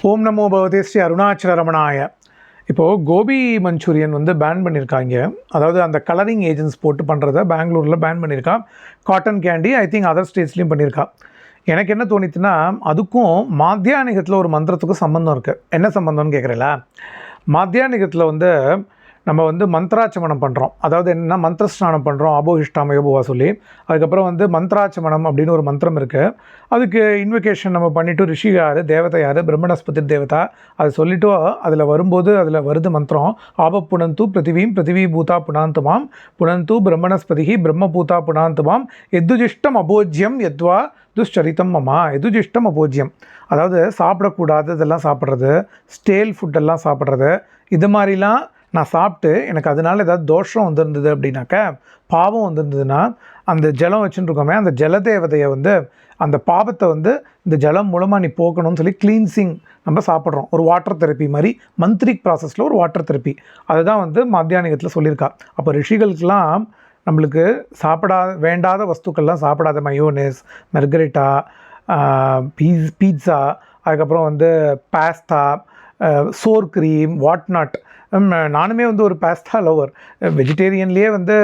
ஓம் நமோ பகவதே ஸ்ரீ அருணாச்சல ரமணாய இப்போது கோபி மஞ்சூரியன் வந்து பேன் பண்ணியிருக்காங்க அதாவது அந்த கலரிங் ஏஜென்ட்ஸ் போட்டு பண்ணுறத பெங்களூரில் பேன் பண்ணியிருக்கா cotton candy I think other ஸ்டேட்ஸ்லேயும் பண்ணியிருக்கா எனக்கு என்ன தோணித்துன்னா அதுக்கும் மாத்தியானிகத்தில் ஒரு மந்திரத்துக்கும் சம்மந்தம் இருக்குது என்ன சம்மந்தம்னு கேட்குறீங்களா மாத்தியானிகத்தில் வந்து நம்ம வந்து மந்த்ராச்சமனம் பண்ணுறோம் அதாவது என்னென்னா மந்திரஸ்நானம் பண்ணுறோம் அபோஹிஷ்டாம யோபுவா சொல்லி. அதுக்கப்புறம் வந்து மந்த்ராச்சமனம் அப்படின்னு ஒரு மந்திரம் இருக்குது அதுக்கு இன்விகேஷன் நம்ம பண்ணிவிட்டு ரிஷி யார் தேவதை யார் பிரம்மணஸ்பதி தேவதா அதை சொல்லிவிட்டு அதில் வரும்போது அதில் வருது மந்திரம். ஆப புனந்து பிருத்திவீம் பிருத்திவி பூதா புனாந்துமாம். புனந்து பிரம்மணஸ்பதிகி பிரம்மபூதா புனாந்துமாம். எதுஜிஷ்டம் அபோஜ்யம் எத்வா துஷ்சரித்தம் மமா. எதுஜிஷ்டம் அபோஜ்யம். அதாவது சாப்பிடக்கூடாது இதெல்லாம் சாப்பிட்றது ஸ்டேல் ஃபுட்டெல்லாம் சாப்பிட்றது இது மாதிரிலாம் நான் சாப்பிட்டு எனக்கு அதனால ஏதாவது தோஷம் வந்திருந்தது அப்படின்னாக்க பாவம் வந்திருந்ததுன்னா அந்த ஜலம் வச்சுட்டு இருக்கோமே அந்த ஜலதேவதையை வந்து அந்த பாவத்தை வந்து இந்த ஜலம் மூலமாக நீ போக்கணும்னு சொல்லி க்ளீன்சிங் நம்ம சாப்பிட்றோம். ஒரு வாட்டர் தெரப்பி மாதிரி மந்த்ரிக் ப்ராசஸில் ஒரு வாட்டர் தெரப்பி அதை தான் வந்து மத்தியானிகத்தில் சொல்லியிருக்கா. அப்போ ரிஷிகளுக்கெல்லாம் நம்மளுக்கு சாப்பிடாத வேண்டாத வஸ்துக்கள்லாம் சாப்பிடாத மயோனேஸ் மெர்கரிட்டா பீஸ் பீட்சா அதுக்கப்புறம் வந்து pasta sour cream what not நானுமே வந்து ஒரு பாஸ்தா லவர் வெஜிடேரியன்லேயே வந்து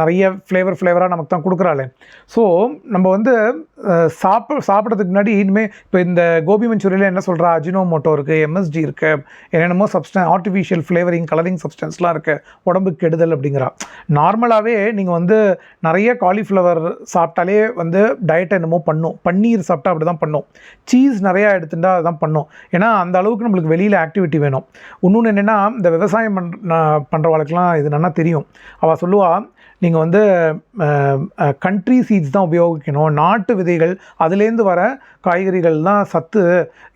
நிறைய ஃப்ளேவர் ஃப்ளேவராக நமக்கு தான் கொடுக்குறாளே. ஸோ நம்ம வந்து சாப்ப சாப்பிட சாப்பிட்றதுக்கு முன்னாடி இனிமேல் இப்போ இந்த கோபி மஞ்சூரியில் என்ன சொல்கிறா அஜினோமோட்டோ இருக்குது எம்எஸ்டி இருக்குது என்னென்னமோ சப்ஸ்டன் ஆர்டிஃபிஷியல் ஃப்ளேவரிங் கலரிங் சப்ஸ்டன்ஸ்லாம் இருக்குது உடம்புக்கு கெடுதல் அப்படிங்கிறா. நார்மலாகவே நீங்கள் வந்து நிறைய காலிஃப்ளவர் சாப்பிட்டாலே வந்து டயட் என்னமோ பண்ணும். பன்னீர் சாப்பிட்டா அப்படி தான் பண்ணும். சீஸ் நிறையா எடுத்துட்டா அதுதான் பண்ணும். ஏன்னா அந்த அளவுக்கு நம்மளுக்கு வெளியில் ஆக்டிவிட்டி வேணும். இன்னொன்று என்னென்னா இந்த விவசாயம் பண் பண்ணுறவளுக்கெல்லாம் இது நல்லா தெரியும். அவள் சொல்லுவாள் நீங்கள் வந்து கண்ட்ரி சீட்ஸ் தான் உபயோகிக்கணும். நாட்டு விதைகள் அதுலேருந்து வர காய்கறிகள் தான் சத்து.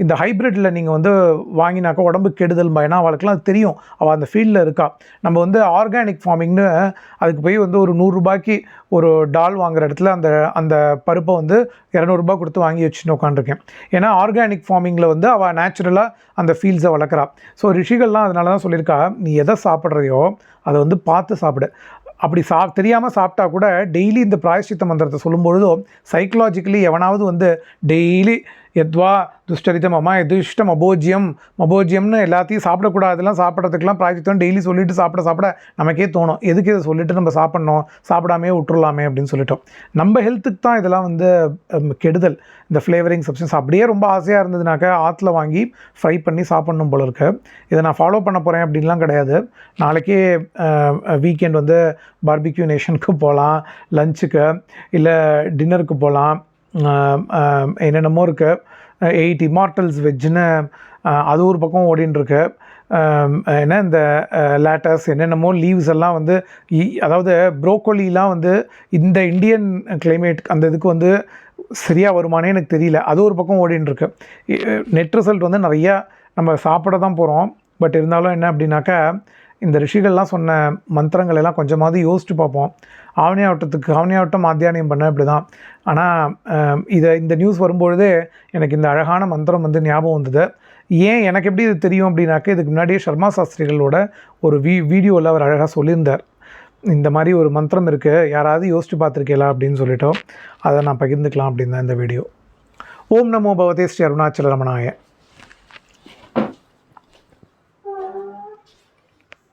இந்த ஹைப்ரிட்டில் நீங்கள் வந்து வாங்கினாக்கா உடம்பு கெடுதல் ஏன்னா அவளுக்குலாம் அது தெரியும். அவள் அந்த ஃபீல்டில் இருக்கா. நம்ம வந்து ஆர்கானிக் ஃபார்மிங்னு அதுக்கு போய் வந்து ஒரு நூறுரூபாய்க்கு ஒரு டால் வாங்குற இடத்துல அந்த அந்த பருப்பை வந்து இரநூறுபா கொடுத்து வாங்கி வச்சுன்னு உட்காந்துருக்கேன் ஏன்னா ஆர்கானிக் ஃபார்மிங்கில் வந்து அவள் நேச்சுரலாக அந்த ஃபீல்ட்ஸை வளர்க்குறா. ஸோ ரிஷிகள்லாம் அதனால தான் சொல்லியிருக்கா. நீ எதை சாப்பிட்றதையோ அதை வந்து பார்த்து சாப்பிடு. அப்படி சா தெரியாமல் சாப்பிட்டா கூட டெய்லி இந்த பிராயஷ்சித்த மந்திரத்தை சொல்லும்பொழுதும் சைக்கலாஜிக்கலி எவனாவது வந்து டெய்லி எத்வா துஷ்டரித்தம் அம்மா எதிர்ஷ்டம் அபோஜியம் அபோஜியம்னு எல்லாத்தையும் சாப்பிடக்கூடாதுலாம் சாப்பிட்றதுக்கெல்லாம் பிராயச்சித்தம் டெய்லி சொல்லிட்டு சாப்பிட சாப்பிட நமக்கே தோணும். எதுக்கு இதை சொல்லிட்டு நம்ம சாப்பிட்ணும்? சாப்பிடாமே விட்டுருலாமே அப்படின்னு சொல்லிட்டோம். நம்ம ஹெல்த்துக்கு தான் இதெல்லாம் வந்து கெடுதல். இந்த ஃப்ளேவரிங் சப்ஸ்டன்ஸ் அப்படியே ரொம்ப ஆசையாக இருந்ததுனாக்கா ஆற்றுல வாங்கி ஃப்ரை பண்ணி சாப்பிட்ணும் போல இருக்கு. இதை நான் ஃபாலோ பண்ண போகிறேன் அப்படின்லாம் கிடையாது. நாளைக்கே வீக்கெண்ட் வந்து பார்பிக்யூ நேஷனுக்கு போகலாம் லஞ்சுக்கு இல்லை டின்னருக்கு போகலாம் என்னென்னமோ இருக்குது எயிட் இமார்டல்ஸ் வெஜ்னு அது ஒரு பக்கம் ஓடின்னு என்ன இந்த லேட்டஸ் என்னென்னமோ லீவ்ஸ் எல்லாம் வந்து இ- அதாவது ப்ரோக்கோலிலாம் வந்து இந்த இந்தியன் கிளைமேட் அந்த இதுக்கு வந்து சரியாக வருமானே எனக்கு தெரியல. அது ஒரு பக்கம் ஓடின்னு இருக்கு நெட் ரிசல்ட் வந்து நிறையா நம்ம சாப்பிட தான் போகிறோம் பட் இருந்தாலும் என்ன அப்படின்னாக்கா இந்த ரிஷிகள்லாம் சொன்ன மந்திரங்கள் எல்லாம் கொஞ்சமாவது யோசித்து பார்ப்போம். ஆவணியாவட்டத்துக்கு ஆவணியாவட்டம் மாத்தியானியம் பண்ண இப்படி தான் ஆனால் இதை இந்த நியூஸ் வரும்பொழுதே எனக்கு இந்த அழகான மந்திரம் வந்து ஞாபகம் வந்தது. ஏன் எனக்கு எப்படி இது தெரியும் அப்படின்னாக்க இதுக்கு முன்னாடியே சர்மா சாஸ்திரிகளோட ஒரு வீ வீடியோவில் அவர் அழகாக சொல்லியிருந்தார். இந்த மாதிரி ஒரு மந்திரம் இருக்குது யாராவது யோசித்து பார்த்துருக்கீங்களா அப்படின்னு சொல்லிட்டோம். அதை நான் பகிர்ந்துக்கலாம் அப்படின்னு தான் இந்த வீடியோ ஓம் நமோ பவதே ஸ்ரீ அருணாச்சல ரமணாய.